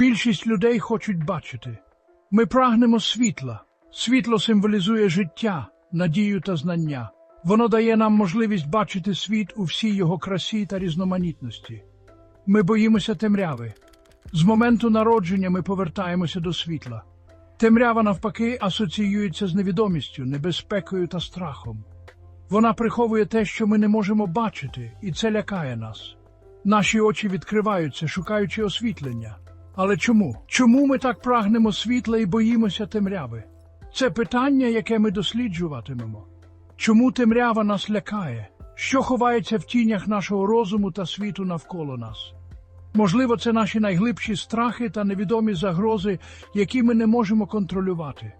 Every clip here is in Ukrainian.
Більшість людей хочуть бачити. Ми прагнемо світла. Світло символізує життя, надію та знання. Воно дає нам можливість бачити світ у всій його красі та різноманітності. Ми боїмося темряви. З моменту народження ми повертаємося до світла. Темрява, навпаки, асоціюється з невідомістю, небезпекою та страхом. Вона приховує те, що ми не можемо бачити, і це лякає нас. Наші очі відкриваються, шукаючи освітлення. Але чому? Чому ми так прагнемо світла і боїмося темряви? Це питання, яке ми досліджуватимемо. Чому темрява нас лякає? Що ховається в тінях нашого розуму та світу навколо нас? Можливо, це наші найглибші страхи та невідомі загрози, які ми не можемо контролювати.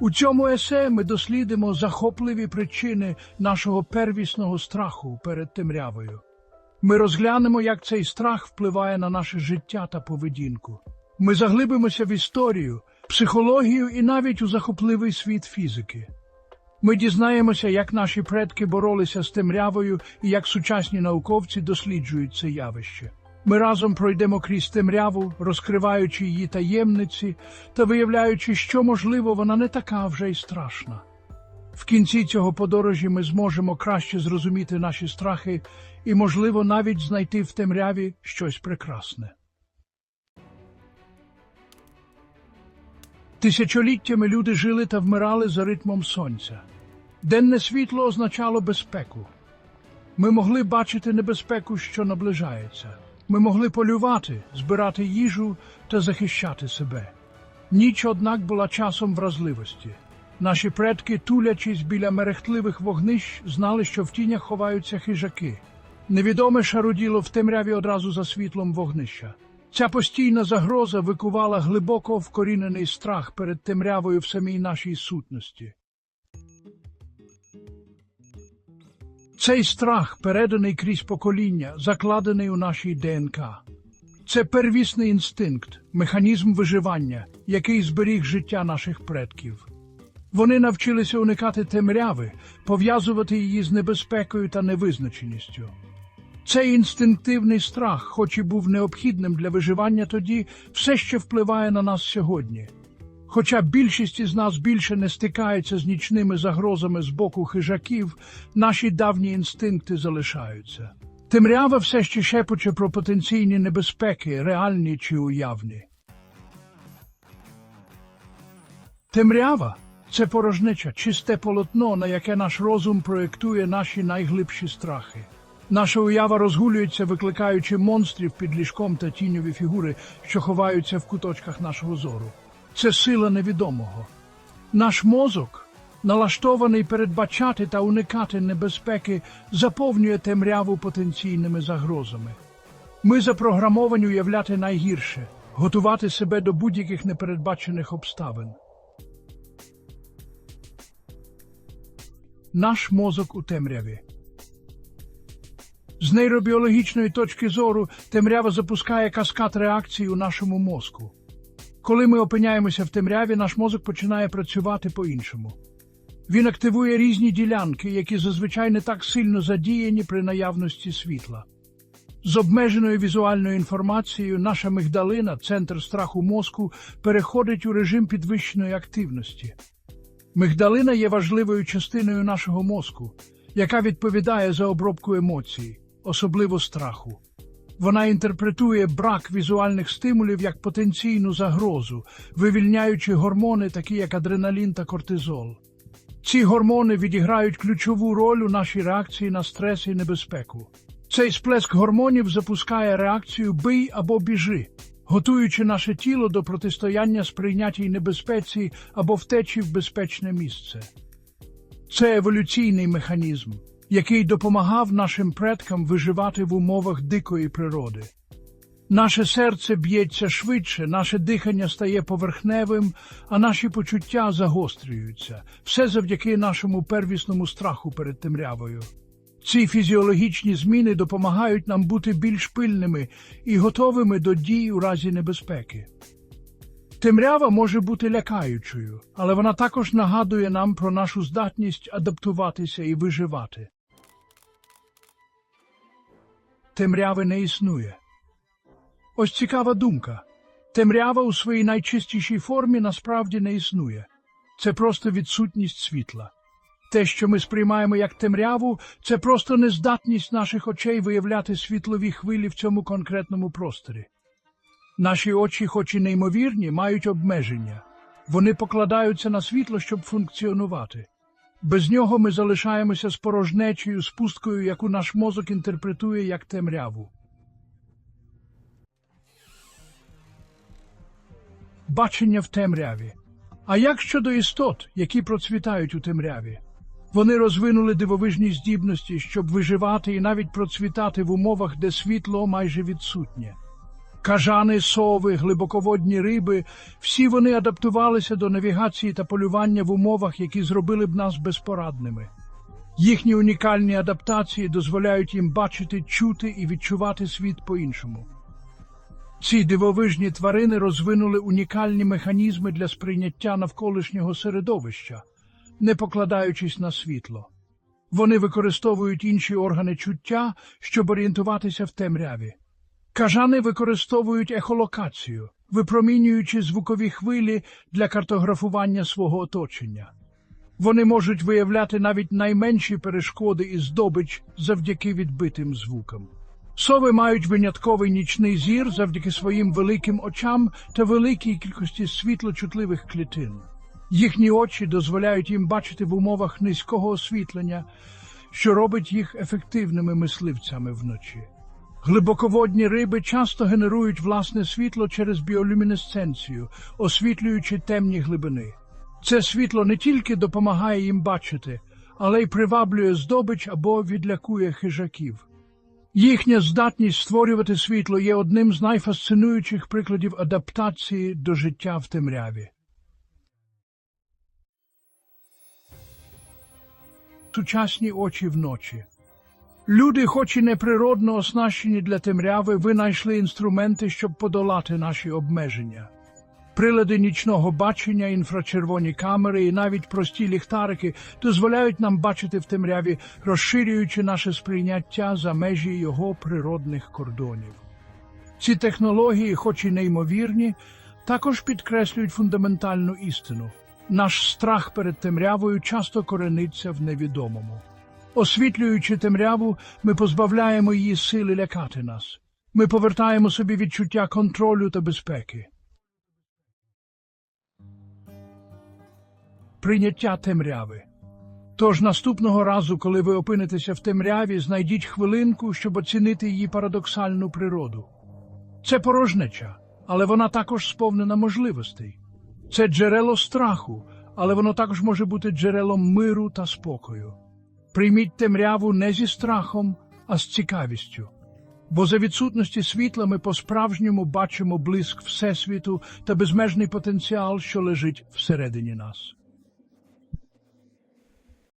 У цьому есе ми дослідимо захопливі причини нашого первісного страху перед темрявою. Ми розглянемо, як цей страх впливає на наше життя та поведінку. Ми заглибимося в історію, психологію і навіть у захопливий світ фізики. Ми дізнаємося, як наші предки боролися з темрявою і як сучасні науковці досліджують це явище. Ми разом пройдемо крізь темряву, розкриваючи її таємниці та виявляючи, що, можливо, вона не така вже й страшна. В кінці цього подорожі ми зможемо краще зрозуміти наші страхи і, можливо, навіть знайти в темряві щось прекрасне. Тисячоліттями люди жили та вмирали за ритмом сонця. Денне світло означало безпеку. Ми могли бачити небезпеку, що наближається. Ми могли полювати, збирати їжу та захищати себе. Ніч, однак, була часом вразливості. Наші предки, тулячись біля мерехтливих вогнищ, знали, що в тінях ховаються хижаки. Невідоме шаруділо в темряві одразу за світлом вогнища. Ця постійна загроза викувала глибоко вкорінений страх перед темрявою в самій нашій сутності. Цей страх, переданий крізь покоління, закладений у нашій ДНК. Це первісний інстинкт, механізм виживання, який зберіг життя наших предків. Вони навчилися уникати темряви, пов'язувати її з небезпекою та невизначеністю. Цей інстинктивний страх, хоч і був необхідним для виживання тоді, все ще впливає на нас сьогодні. Хоча більшість із нас більше не стикається з нічними загрозами з боку хижаків, наші давні інстинкти залишаються. Темрява все ще шепоче про потенційні небезпеки, реальні чи уявні. Темрява це порожнеча, чисте полотно, на яке наш розум проєктує наші найглибші страхи. Наша уява розгулюється, викликаючи монстрів під ліжком та тіньові фігури, що ховаються в куточках нашого зору. Це сила невідомого. Наш мозок, налаштований передбачати та уникати небезпеки, заповнює темряву потенційними загрозами. Ми запрограмовані уявляти найгірше, готувати себе до будь-яких непередбачених обставин. Наш мозок у темряві. З нейробіологічної точки зору темрява запускає каскад реакцій у нашому мозку. Коли ми опиняємося в темряві, наш мозок починає працювати по-іншому. Він активує різні ділянки, які зазвичай не так сильно задіяні при наявності світла. З обмеженою візуальною інформацією наша мигдалина, центр страху мозку, переходить у режим підвищеної активності. Мигдалина є важливою частиною нашого мозку, яка відповідає за обробку емоцій, особливо страху. Вона інтерпретує брак візуальних стимулів як потенційну загрозу, вивільняючи гормони, такі як адреналін та кортизол. Ці гормони відіграють ключову роль у нашій реакції на стрес і небезпеку. Цей сплеск гормонів запускає реакцію бий або біжи, готуючи наше тіло до протистояння сприйнятій небезпеці або втечі в безпечне місце. Це еволюційний механізм, який допомагав нашим предкам виживати в умовах дикої природи. Наше серце б'ється швидше, наше дихання стає поверхневим, а наші почуття загострюються, все завдяки нашому первісному страху перед темрявою. Ці фізіологічні зміни допомагають нам бути більш пильними і готовими до дій у разі небезпеки. Темрява може бути лякаючою, але вона також нагадує нам про нашу здатність адаптуватися і виживати. Темряви не існує. Ось цікава думка. Темрява у своїй найчистішій формі насправді не існує. Це просто відсутність світла. Те, що ми сприймаємо як темряву, це просто нездатність наших очей виявляти світлові хвилі в цьому конкретному просторі. Наші очі, хоч і неймовірні, мають обмеження. Вони покладаються на світло, щоб функціонувати. Без нього ми залишаємося з порожнечею, з пусткою, яку наш мозок інтерпретує як темряву. Бачення в темряві. А як щодо істот, які процвітають у темряві? Вони розвинули дивовижні здібності, щоб виживати і навіть процвітати в умовах, де світло майже відсутнє. Кажани, сови, глибоководні риби всі вони адаптувалися до навігації та полювання в умовах, які зробили б нас безпорадними. Їхні унікальні адаптації дозволяють їм бачити, чути і відчувати світ по-іншому. Ці дивовижні тварини розвинули унікальні механізми для сприйняття навколишнього середовища, не покладаючись на світло. Вони використовують інші органи чуття, щоб орієнтуватися в темряві. Кажани використовують ехолокацію, випромінюючи звукові хвилі для картографування свого оточення. Вони можуть виявляти навіть найменші перешкоди і здобич завдяки відбитим звукам. Сови мають винятковий нічний зір завдяки своїм великим очам та великій кількості світлочутливих клітин. Їхні очі дозволяють їм бачити в умовах низького освітлення, що робить їх ефективними мисливцями вночі. Глибоководні риби часто генерують власне світло через біолюмінесценцію, освітлюючи темні глибини. Це світло не тільки допомагає їм бачити, але й приваблює здобич або відлякує хижаків. Їхня здатність створювати світло є одним з найфасцинуючих прикладів адаптації до життя в темряві. Сучасні очі вночі. Люди, хоч і неприродно оснащені для темряви, винайшли інструменти, щоб подолати наші обмеження. Прилади нічного бачення, інфрачервоні камери і навіть прості ліхтарики дозволяють нам бачити в темряві, розширюючи наше сприйняття за межі його природних кордонів. Ці технології, хоч і неймовірні, також підкреслюють фундаментальну істину. Наш страх перед темрявою часто корениться в невідомому. Освітлюючи темряву, ми позбавляємо її сили лякати нас. Ми повертаємо собі відчуття контролю та безпеки. Прийняття темряви. Тож наступного разу, коли ви опинитеся в темряві, знайдіть хвилинку, щоб оцінити її парадоксальну природу. Це порожнеча, але вона також сповнена можливостей. Це джерело страху, але воно також може бути джерелом миру та спокою. Прийміть темряву не зі страхом, а з цікавістю. Бо за відсутності світла ми по-справжньому бачимо блиск Всесвіту та безмежний потенціал, що лежить всередині нас.